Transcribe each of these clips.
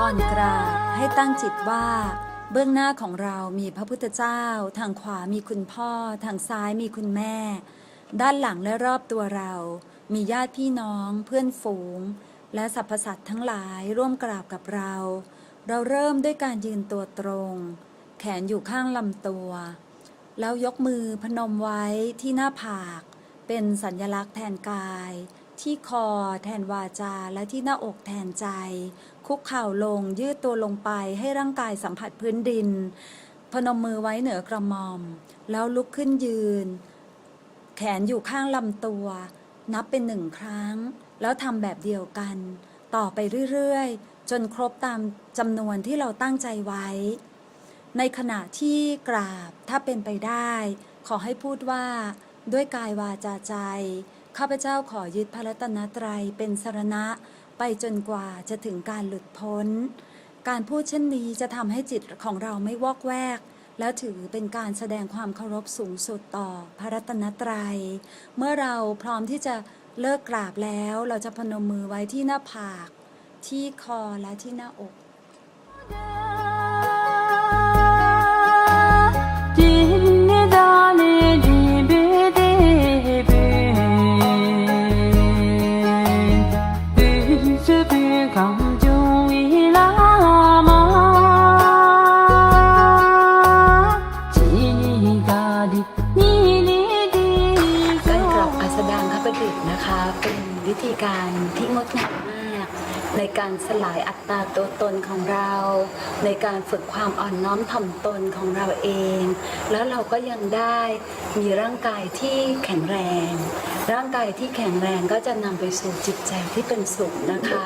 ก่อนกราบให้ตั้งจิตว่า เบื้องหน้าของเรามีพระพุทธเจ้า ทางขวามีคุณพ่อ ทางซ้ายมีคุณแม่ ด้านหลังและรอบตัวเรา มีญาติพี่น้อง เพื่อนฝูง และสรรพสัตว์ทั้งหลายร่วมกราบกับเรา เราเริ่มด้วยการยืนตัวตรง แขนอยู่ข้างลำตัว แล้วยกมือพนมไว้ที่หน้าผาก เป็นสัญลักษณ์แทนกาย ที่คอแทนวาจาและที่หน้าอกแทนใจ คุกเข่าลงยืดตัวลงไปให้ร่างกายสัมผัสพื้นดิน พนมมือไว้เหนือกระหม่อม แล้วลุกขึ้นยืน แขนอยู่ข้างลำตัว นับเป็นหนึ่งครั้ง แล้วทำแบบเดียวกัน ต่อไปเรื่อยๆ จนครบตามจำนวนที่เราตั้งใจไว้ ในขณะที่กราบถ้าเป็นไปได้ ขอให้พูดว่าด้วยกายวาจาใจ ข้าพเจ้าขอยึดพระรัตนตรัยเป็นสรณะ ไปจนกว่าจะถึงการหลุดพ้น การพูดเช่นนี้จะทำให้จิตของเราไม่วอกแวก แล้วถือเป็นการแสดงความเคารพสูงสุดต่อพระรัตนตรัย เมื่อเราพร้อมที่จะเลิกกราบแล้วเราจะพนมมือไว้ที่หน้าผาก ที่คอและที่หน้าอก วิธีการที่งดงามมาก ในการสลายอัตราตัวตนของเรา ในการฝึกความอ่อนน้อมถ่อมตนของเราเอง แล้วเราก็ยังได้มีร่างกายที่แข็งแรง ร่างกายที่แข็งแรงก็จะนำไปสู่จิตใจที่เป็นสุขนะคะ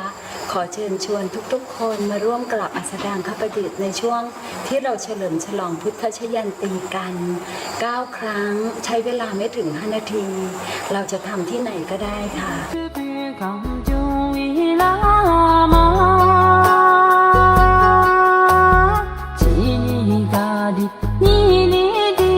ขอเชิญชวนทุกๆ คนมาร่วมกลับอัสดางคประดิษฐ์ในช่วงที่เราเฉลิมฉลองพุทธชยันตีกัน 9 ครั้งใช้เวลาไม่ถึง 5 นาที เราจะทำที่ไหนก็ได้ค่ะ ཚཚང